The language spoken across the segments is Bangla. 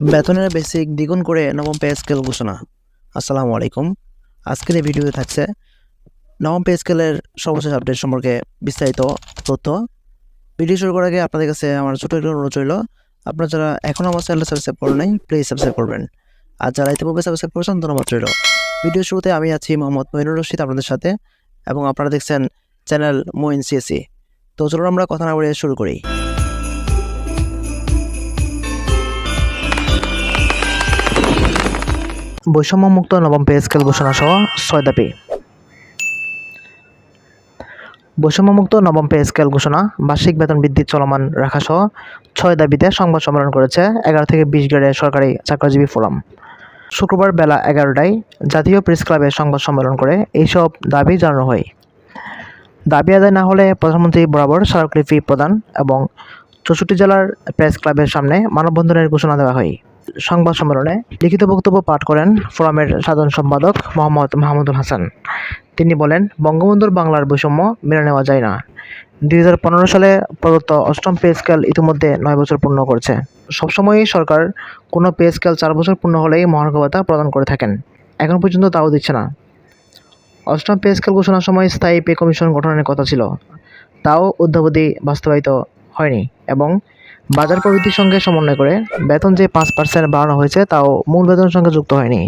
বেতনের বেসিক দ্বিগুণ করে নবম পে স্কেল ঘোষণা। আসসালামু আলাইকুম। আজকের এই ভিডিওতে থাকছে নবম পে স্কেলের সর্বশেষ আপডেট সম্পর্কে বিস্তারিত তথ্য। ভিডিও শুরু করার আগে আপনাদের কাছে আমার ছোটো একটু অনুরোধ রইল। আপনারা যারা এখনও আমার চ্যানেল সাবস্ক্রাইব করেন নাই প্লিজ সাবস্ক্রাইব করবেন। আর যারা ইতিপূর্বে সাবস্ক্রাইব করেছেন, ধন্যবাদ রইল। ভিডিও শুরুতে আমি আছি মোহাম্মদ মহিনুর রশিদ আপনাদের সাথে এবং আপনারা দেখছেন চ্যানেল মোইন সিএসি তো চলুন আমরা কথা না বলে শুরু করি। বৈষম্যমুক্ত নবম পে স্কেল ঘোষণা সহ ছয় দাবি। বৈষম্যমুক্ত নবম পে স্কেল ঘোষণা, বার্ষিক বেতন বৃদ্ধি চলমান রাখা সহ ছয় দাবিতে সংবাদ সম্মেলন করেছে এগারো থেকে বিশ গ্রেডের সরকারি চাকরিজীবী ফোরাম। শুক্রবার বেলা এগারোটায় জাতীয় প্রেস ক্লাবে সংবাদ সম্মেলন করে এইসব দাবি জানানো হয়। দাবি আদায় না হলে প্রধানমন্ত্রী বরাবর স্মারকলিপি প্রদান এবং চৌষট্টি জেলার প্রেস ক্লাবের সামনে মানববন্ধনের ঘোষণা দেওয়া হয়। সংবাদ সম্মেলনে লিখিত বক্তব্য পাঠ করেন ফোরামের সাধারণ সম্পাদক মোহাম্মদ মাহমুদুল হাসান। তিনি বলেন, বঙ্গবন্ধুর বাংলার বৈষম্য মেনে নেওয়া যায় না। দুই হাজার পনেরো সালে প্রদত্ত অষ্টম পে স্কেল ইতিমধ্যে নয় বছর পূর্ণ করছে। সবসময়ই সরকার কোনো পে স্কেল চার বছর পূর্ণ হলেই মহার্ঘ প্রদান করে থাকেন। এখন পর্যন্ত তাও দিচ্ছে না। অষ্টম পে স্কেল ঘোষণার সময় স্থায়ী পে কমিশন গঠনের কথা ছিল। তাও অদ্যাবধি বাস্তবায়িত হয়নি এবং বাজার প্রবৃদ্ধির সঙ্গে সমন্বয় করে বেতন যে পাঁচ পার্সেন্ট বাড়ানো হয়েছে, তাও মূল বেতনের সঙ্গে যুক্ত হয়নি।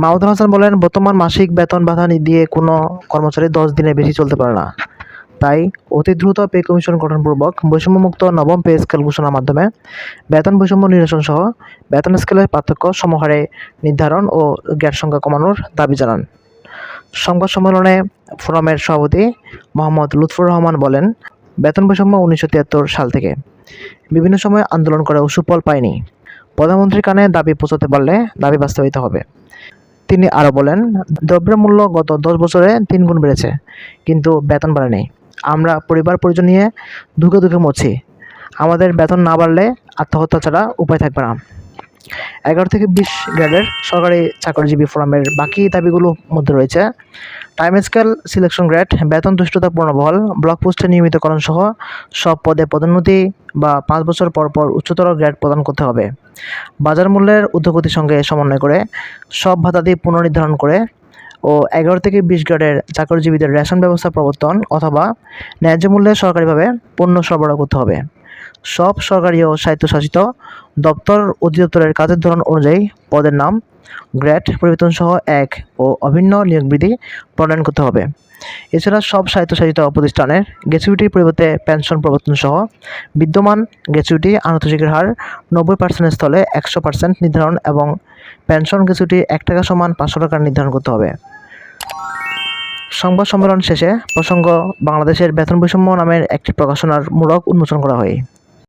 মাহমুদুল হাসান বলেন, বর্তমান মাসিক বেতন বাধা দিয়ে কোনো কর্মচারী দশ দিনের বেশি চলতে পারে না। তাই অতি দ্রুত পে কমিশন গঠনপূর্বক বৈষম্যমুক্ত নবম পে স্কেল ঘোষণার মাধ্যমে বেতন বৈষম্য নিরসন সহ বেতন স্কেলের পার্থক্য সমহারে নির্ধারণ ও গ্যাট সংখ্যা কমানোর দাবি জানান। সংবাদ সম্মেলনে ফোরামের সভাপতি মোহাম্মদ লুৎফুর রহমান বলেন, বেতন বৈষম্য উনিশশো তিয়াত্তর সাল থেকে। বিভিন্ন সময় আন্দোলন করেও সুফল পায়নি। প্রধানমন্ত্রীর কানে দাবি পৌঁছাতে পারলে দাবি বাস্তবায়িত হবে। তিনি আরও বলেন, দ্রব্যের মূল্য গত দশ বছরে তিন গুণ বেড়েছে, কিন্তু বেতন বাড়েনি। আমরা পরিবার পরিজন নিয়ে দুঃখে দুঃখে মরছি। আমাদের বেতন না বাড়লে আত্মহত্যা ছাড়া উপায় থাকবে না। এগারো থেকে বিশ গ্রেডের সরকারি চাকরিজীবী ফোরামের বাকি দাবিগুলোর মধ্যে রয়েছে। টাইম স্কেল সিলেকশন গ্রেড বেতন দুষ্টতা পুনর্বহাল ব্লক পোস্টে নিয়মিতকরণ সহ সব পদে পদোন্নতি বা পাঁচ বছর পর পর উচ্চতর গ্রেড প্রদান করতে হবে। বাজার মূল্যের ঊর্ধ্বগতির সঙ্গে সমন্বয় করে, সব ভাতাদি পুনর্নির্ধারণ করে ও এগারো থেকে বিশ গ্রেডের চাকরিজীবীদের রেশন ব্যবস্থা প্রবর্তন অথবা ন্যায্য মূল্যে সরকারিভাবে পণ্য সরবরাহ করতে হবে। সব সরকারি ও স্বায়ত্তশাসিত দপ্তর অধিদপ্তরের কাজের ধরন অনুযায়ী পদের নাম গ্রেড পরিবর্তন সহ এক ও অভিন্ন নিয়োগ বিধি প্রণয়ন করতে হবে। এছাড়া সব স্বায়ত্তশাসিত প্রতিষ্ঠানের গ্র্যাচুইটির পরিবর্তে পেনশন প্রবর্তন সহ বিদ্যমান গ্র্যাচুইটি আনুতোষিকের হার নব্বই পার্সেন্টের স্থলে একশো পার্সেন্ট নির্ধারণ এবং পেনশন গ্র্যাচুইটি এক টাকা সমান পাঁচশো টাকা নির্ধারণ করতে হবে। সংবাদ সম্মেলন শেষে প্রসঙ্গ বাংলাদেশের বেতন বৈষম্য নামের একটি প্রকাশনার মূলক উন্মোচন করা হয়।